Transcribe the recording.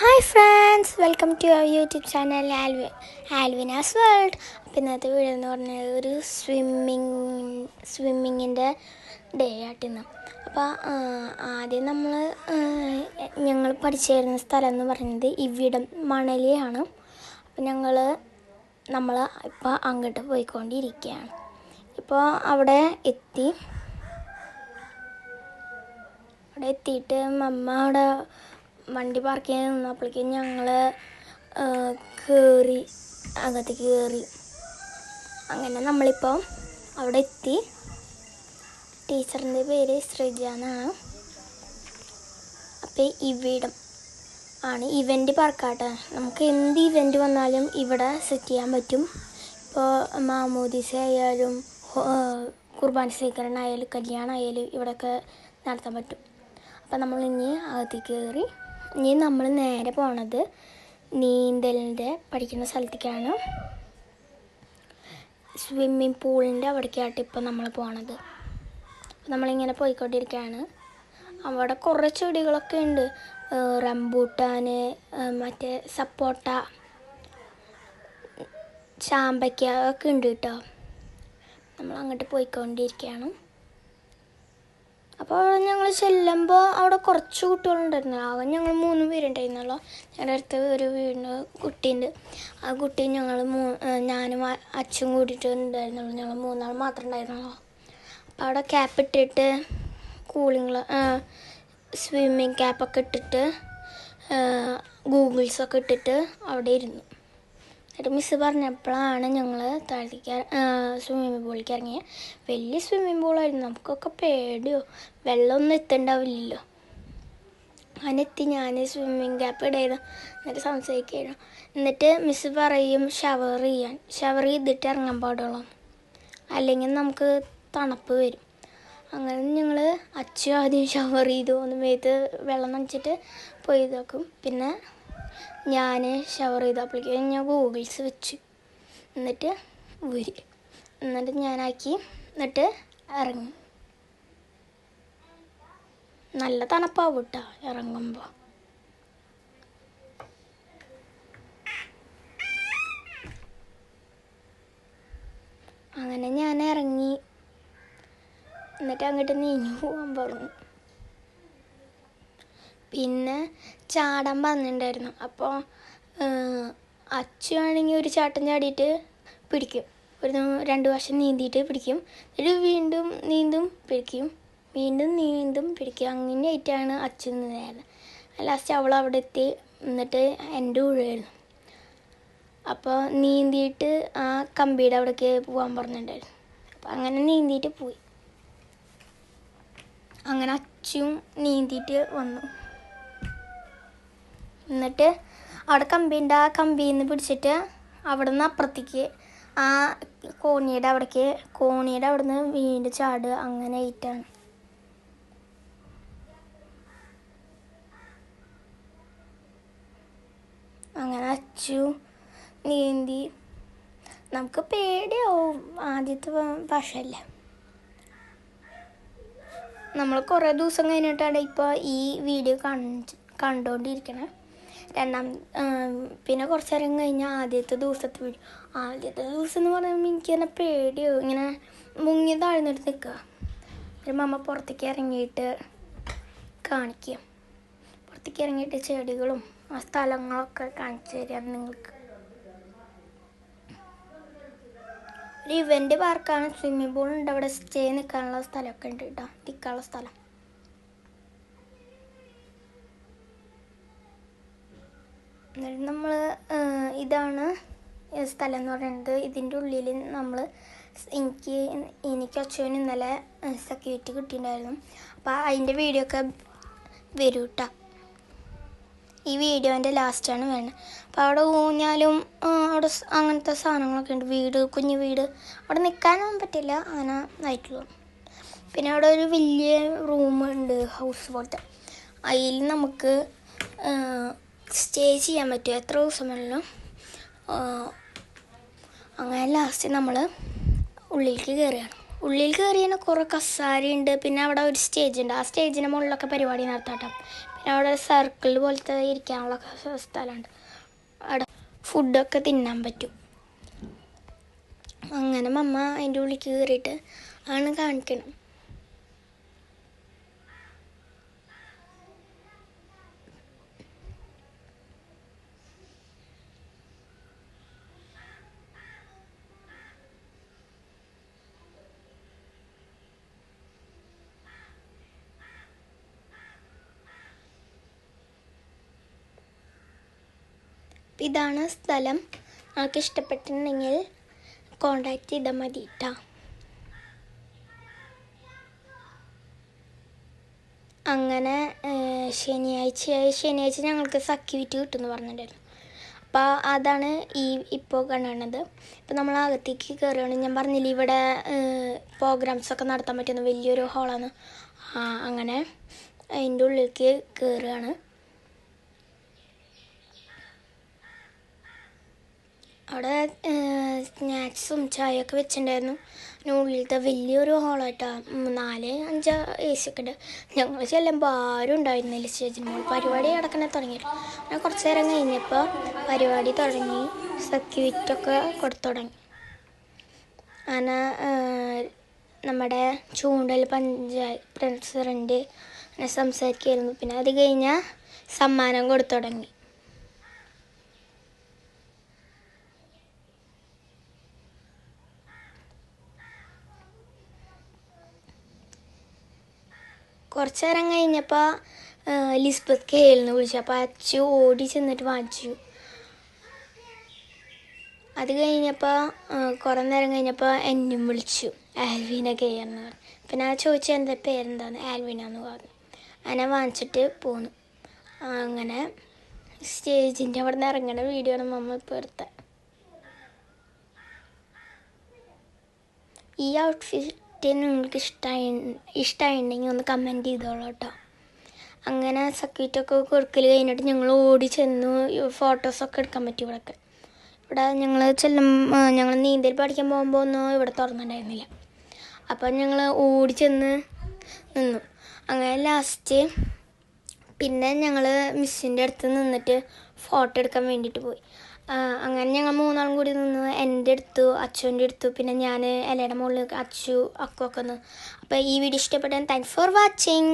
Hi friends welcome to our YouTube channel Alvi Alvina's world. അപ്പോൾ ഇന്നത്തെ video എന്ന് പറഞ്ഞാൽ ഒരു സ്വിമ്മിങ് സ്വിമ്മിങ്ങിന്റെ ഡേ ആട്ടിന്ന് അപ്പോൾ ആദ്യം നമ്മൾ ഞങ്ങൾ പഠിച്ചു തരുന്ന സ്ഥലം എന്ന് പറയുന്നത് ഇവിടം മണലിയാണ്. അപ്പോൾ ഞങ്ങൾ നമ്മൾ ഇപ്പോൾ അങ്ങോട്ട് പോയിക്കൊണ്ടിരിക്കുകയാണ് ഇപ്പോൾ അവിടെ എത്തി. അവിടെ എത്തിയിട്ട് മമ്മ അവിടെ വണ്ടി പാർക്ക് ചെയ്യാൻ നിന്നപ്പോഴേക്കും ഞങ്ങൾ കയറി അകത്തേക്ക് കയറി അങ്ങനെ നമ്മളിപ്പോൾ അവിടെ എത്തി. ടീച്ചറിന്റെ പേര് ശ്രീജ എന്നാണ്. അപ്പോൾ ഇവിടം ആണ് ഇവന്റ് പാർക്കാട്ടെ നമുക്ക് എന്ത് ഇവന്റ് വന്നാലും ഇവിടെ സെറ്റ് ചെയ്യാൻ പറ്റും. ഇപ്പോൾ മാമോദീസ ആയാലും കുർബാന സ്വീകരണം ആയാലും കല്യാണം ആയാലും ഇവിടെയൊക്കെ നടത്താൻ പറ്റും. അപ്പം നമ്മൾ ഇനി അകത്തേക്ക് കയറി ഇനി നമ്മൾ നേരെ പോണത് നീന്തലിന്റെ പഠിക്കുന്ന സ്ഥലത്തേക്കാണ്. സ്വിമ്മിങ് പൂളിന്റെ അവിടേക്കായിട്ട് ഇപ്പം നമ്മൾ പോണത്. നമ്മളിങ്ങനെ പോയിക്കൊണ്ടിരിക്കുകയാണ് അവിടെ കുറേ ചെടികളൊക്കെ ഉണ്ട്. റംബൂട്ടാൻ മറ്റേ സപ്പോട്ട ചാമ്പയ്ക്ക ഒക്കെ ഉണ്ട് കേട്ടോ. നമ്മൾ അങ്ങോട്ട് പോയിക്കൊണ്ടിരിക്കുകയാണ്. അപ്പോൾ ഞങ്ങൾ ചെല്ലുമ്പോൾ അവിടെ കുറച്ച് കുട്ടികളുണ്ടായിരുന്നു. ആകെ ഞങ്ങൾ മൂന്ന് പേരുണ്ടായിരുന്നല്ലോ ഞങ്ങളുടെ അടുത്ത് ഒരു വീടിന്റെ കുട്ടിയുണ്ട്. ആ കുട്ടി ഞങ്ങൾ മൂ ഞാനും അച്ഛനും കൂടിയിട്ട് ഉണ്ടായിരുന്നുള്ളൂ. ഞങ്ങൾ മൂന്നാൾ മാത്രം ഉണ്ടായിരുന്നുള്ളൂ. അപ്പോൾ അവിടെ ക്യാപ്പ് ഇട്ടിട്ട് കൂളിങ് സ്വിമ്മിങ് ക്യാപ്പൊക്കെ ഇട്ടിട്ട് ഗൂഗിൾസൊക്കെ ഇട്ടിട്ട് അവിടെ ഇരുന്നു. എന്നിട്ട് മിസ്സ് പറഞ്ഞപ്പോഴാണ് ഞങ്ങൾ താഴത്തേക്ക് സ്വിമ്മിങ് പൂളിലേക്ക് ഇറങ്ങിയത് വലിയ സ്വിമ്മിങ് പൂളായിരുന്നു നമുക്കൊക്കെ പേടിയോ? വെള്ളമൊന്നും എത്തണ്ടാവില്ലല്ലോ. അനെത്തി ഞാൻ സ്വിമ്മിങ് ക്യാപ്പ് ഇടയത് എന്നിട്ട് സംസാരിക്കുകയായിരുന്നു എന്നിട്ട് മിസ്സ് പറയും ഷവർ ചെയ്യാൻ. ഷവർ ചെയ്തിട്ട് ഇറങ്ങാൻ പാടുള്ളൂ. അല്ലെങ്കിൽ നമുക്ക് തണുപ്പ് വരും. അങ്ങനെ ഞങ്ങൾ അച്ഛൻ ആദ്യം ഷവർ ചെയ്തു. ഒന്ന് മേത്ത് വെള്ളം നനച്ചിട്ട് പോയി നോക്കും പിന്നെ ഞാൻ ഷവർ ചെയ്ത അപ്ലിക്കേഷൻ ഞാൻ ഗൂഗിൾസ് വെച്ച്. എന്നിട്ട് ഊരി എന്നിട്ട് ഞാനാക്കി. എന്നിട്ട് ഇറങ്ങി. നല്ല തണുപ്പാവും കേട്ടോ ഇറങ്ങുമ്പോൾ അങ്ങനെ ഞാൻ ഇറങ്ങി. എന്നിട്ട് അങ്ങോട്ട് നീഞ്ഞു പോകാൻ പറഞ്ഞു. പിന്നെ ചാടാൻ പറഞ്ഞിട്ടുണ്ടായിരുന്നു. അപ്പോൾ അച്ഛനാണെങ്കിൽ ഒരു ചാട്ടം ചാടിയിട്ട് പിടിക്കും. ഒരു രണ്ട് വർഷം നീന്തിയിട്ട് പിടിക്കും. എന്നിട്ട് വീണ്ടും നീന്തും പിടിക്കും. വീണ്ടും നീന്തും പിടിക്കും. അങ്ങനെയായിട്ടാണ് അച്ഛൻ നിന്നായിരുന്നു ലാസ്റ്റ് അവൾ അവിടെ എത്തി. എന്നിട്ട് എന്റെ ഉഴയായിരുന്നു അപ്പോൾ നീന്തിയിട്ട് ആ കമ്പിയുടെ അവിടേക്ക് പോകാൻ പറഞ്ഞിട്ടുണ്ടായിരുന്നു. അപ്പോൾ അങ്ങനെ നീന്തിയിട്ട് പോയി. അങ്ങനെ അച്ഛനും നീന്തിയിട്ട് വന്നു. എന്നിട്ട് അവിടെ കമ്പിന്റെ ആ കമ്പിയിൽ നിന്ന് പിടിച്ചിട്ട് അവിടെ നിന്ന് അപ്പുറത്തേക്ക് ആ കോണിയുടെ അവിടേക്ക് കോണിയുടെ അവിടെ നിന്ന് വീണ്ടും ചാടുക അങ്ങനെ ആയിട്ടാണ്. അങ്ങനെ അച്ചു നീന്തി. നമുക്ക് പേടിയാവും. ആദ്യത്തെ ഭാഷയല്ലേ നമ്മൾ കുറേ ദിവസം കഴിഞ്ഞിട്ടാണ് ഇപ്പോൾ ഈ വീഡിയോ കണ്ട് കണ്ടുകൊണ്ടിരിക്കണേ രണ്ടാം പിന്നെ കുറച്ച് നേരം കഴിഞ്ഞാൽ ആദ്യത്തെ ദിവസത്തെ വീഡിയോ ആദ്യത്തെ ദിവസം എന്ന് പറയുമ്പോൾ എനിക്ക് തന്നെ പേടിയോ. ഇങ്ങനെ മുങ്ങി താഴ്ന്നിട്ട് നിൽക്കുക ഒരു മമ്മ പുറത്തേക്ക് ഇറങ്ങിയിട്ട് കാണിക്കുക പുറത്തേക്ക് ഇറങ്ങിയിട്ട് ചെടികളും ആ സ്ഥലങ്ങളൊക്കെ കാണിച്ചു തരാം നിങ്ങൾക്ക്. ഒരു ഇവന്റ് പാർക്കാണ് സ്വിമ്മിംഗ് പൂളുണ്ട് അവിടെ സ്റ്റേ നിൽക്കാനുള്ള സ്ഥലമൊക്കെ ഉണ്ട് കേട്ടോ. നിൽക്കാനുള്ള സ്ഥലം. എന്നിട്ട് നമ്മൾ ഇതാണ് സ്ഥലം എന്ന് പറയുന്നത്. ഇതിന്റെ ഉള്ളിൽ നമ്മൾ എനിക്ക് എനിക്ക് അച്ഛനും ഇന്നലെ സെക്യൂരിറ്റി കിട്ടിയിട്ടുണ്ടായിരുന്നു. അപ്പോൾ അതിന്റെ വീഡിയോ ഒക്കെ വരൂ കേട്ടോ ഈ വീഡിയോന്റെ ലാസ്റ്റാണ് വേണം അപ്പോൾ അവിടെ ഊഞ്ഞാലും അവിടെ അങ്ങനത്തെ സാധനങ്ങളൊക്കെ ഉണ്ട്. വീട് കുഞ്ഞു വീട്. അവിടെ നിൽക്കാനൊന്നും പറ്റില്ല. അങ്ങനെ ആയിട്ടുള്ളൂ. പിന്നെ അവിടെ ഒരു വലിയ റൂമുണ്ട് ഹൗസ് പോലത്തെ. അതിൽ നമുക്ക് സ്റ്റേ ചെയ്യാൻ പറ്റും. എത്ര ദിവസം വേണമെങ്കിലും അങ്ങനെ ലാസ്റ്റ് നമ്മൾ ഉള്ളിലേക്ക് കയറുകയാണ് ഉള്ളിൽ കയറി തന്നെ കുറേ കസാരയുണ്ട് പിന്നെ അവിടെ ഒരു സ്റ്റേജ് ഉണ്ട്. ആ സ്റ്റേജിന്റെ മുകളിലൊക്കെ പരിപാടി നടത്താട്ടോ. അവിടെ സർക്കിൾ പോലത്തെ ഇരിക്കാനുള്ള സ്ഥലമുണ്ട്. അവിടെ ഫുഡൊക്കെ തിന്നാൻ പറ്റും. അങ്ങനെ മമ്മ അതിന്റെ ഉള്ളിലേക്ക് കയറിയിട്ട് ആണ് കാണിക്കണം ഇതാണ് സ്ഥലം. നിങ്ങൾക്ക് ഇഷ്ടപ്പെട്ടിട്ടുണ്ടെങ്കിൽ കോണ്ടാക്ട് ചെയ്താൽ മതി കേട്ടോ അങ്ങനെ ശനിയാഴ്ചയായി ശനിയാഴ്ച ഞങ്ങൾക്ക് സക്യൂരിറ്റി കിട്ടുമെന്ന് പറഞ്ഞിട്ടുണ്ടായിരുന്നു. അപ്പോൾ അതാണ് ഈ ഇപ്പോൾ കാണുന്നത് ഇപ്പോൾ നമ്മൾ അകത്തേക്ക് കയറുകയാണ് ഞാൻ പറഞ്ഞില്ല ഇവിടെ പ്രോഗ്രാംസൊക്കെ നടത്താൻ പറ്റുന്ന വലിയൊരു ഹാളാണ് അങ്ങനെ അതിന്റെ ഉള്ളിലേക്ക് കയറുകയാണ് അവിടെ സ്നാക്സും ചായയൊക്കെ വെച്ചിട്ടുണ്ടായിരുന്നു. അതിന് ഉള്ളിലത്തെ വലിയൊരു ഹോളായിട്ടാ നാല് അഞ്ച് എ സി ഒക്കെ ഉണ്ട്. ഞങ്ങൾ ചെല്ലുമ്പോൾ ആരും ഉണ്ടായിരുന്നില്ല സ്റ്റേജിന് മുകളിൽ പരിപാടി നടക്കണേ തുടങ്ങിയിട്ട് ഞാൻ കുറച്ച് നേരം കഴിഞ്ഞപ്പോൾ പരിപാടി തുടങ്ങി. സെക്യൂരിറ്റി ഒക്കെ കൊടുത്തു തുടങ്ങി. അങ്ങനെ നമ്മുടെ ചൂണ്ടൽ പഞ്ചായത്ത് പ്രസിഡന്റ് അങ്ങനെ സംസാരിക്കുമായിരുന്നു പിന്നെ അത് കഴിഞ്ഞാൽ സമ്മാനം കൊടുത്തു തുടങ്ങി. കുറച്ച് നേരം കഴിഞ്ഞപ്പോൾ ലിസ്ബത്ത് കേൾന്ന് വിളിച്ചു. അപ്പോൾ അച്ചു ഓടി ചെന്നിട്ട് വാങ്ങിച്ചു. അത് കഴിഞ്ഞപ്പോൾ കുറേ നേരം കഴിഞ്ഞപ്പോൾ എന്നും വിളിച്ചു. ആൽവീന കെയർന്ന് പറഞ്ഞു. പിന്നെ ആ ചോദിച്ചു എന്റെ പേരെന്താന്ന് ആൽവീന എന്ന് പറഞ്ഞു. അങ്ങനെ വാങ്ങിച്ചിട്ട് പോന്നു. അങ്ങനെ സ്റ്റേജിന്റെ അവിടെ നിന്ന് ഇറങ്ങുന്ന വീഡിയോ ആണ് മമ്മ ഇപ്പോൾ എടുത്തത് ഈ ഔട്ട്ഫിറ്റ് നിങ്ങൾക്ക് ഇഷ്ടമായി ഇഷ്ടമായിട്ടുണ്ടെങ്കിൽ ഒന്ന് കമന്റ് ചെയ്തോളൂ കേട്ടോ അങ്ങനെ സക്യൂരിറ്റൊക്കെ കൊടുക്കൽ കഴിഞ്ഞിട്ട് ഞങ്ങൾ ഓടി ചെന്നു ഫോട്ടോസൊക്കെ എടുക്കാൻ പറ്റി ഇവിടെയൊക്കെ ഇവിടെ ഞങ്ങൾ ചെല്ലും ഞങ്ങൾ നീന്തൽ പഠിക്കാൻ പോകുമ്പോൾ ഒന്നും ഇവിടെ തുറന്നിട്ടുണ്ടായിരുന്നില്ല. അപ്പം ഞങ്ങൾ ഓടി ചെന്ന് നിന്നു. അങ്ങനെ ലാസ്റ്റ് പിന്നെ ഞങ്ങൾ മിസ്സിന്റെ അടുത്ത് നിന്നിട്ട് ഫോട്ടോ എടുക്കാൻ വേണ്ടിയിട്ട് പോയി. അങ്ങനെ ഞങ്ങൾ മൂന്നാളും കൂടി നിന്ന് എന്റെ അടുത്തു അച്ചുവിന്റെ അടുത്തു പിന്നെ ഞാൻ ഇലയുടെ മുകളിൽ അച്ചു അക്കൊക്കെ നിന്ന്. അപ്പോൾ ഈ വീഡിയോ ഇഷ്ടപ്പെട്ടാൽ താങ്ക്സ് ഫോർ വാച്ചിങ്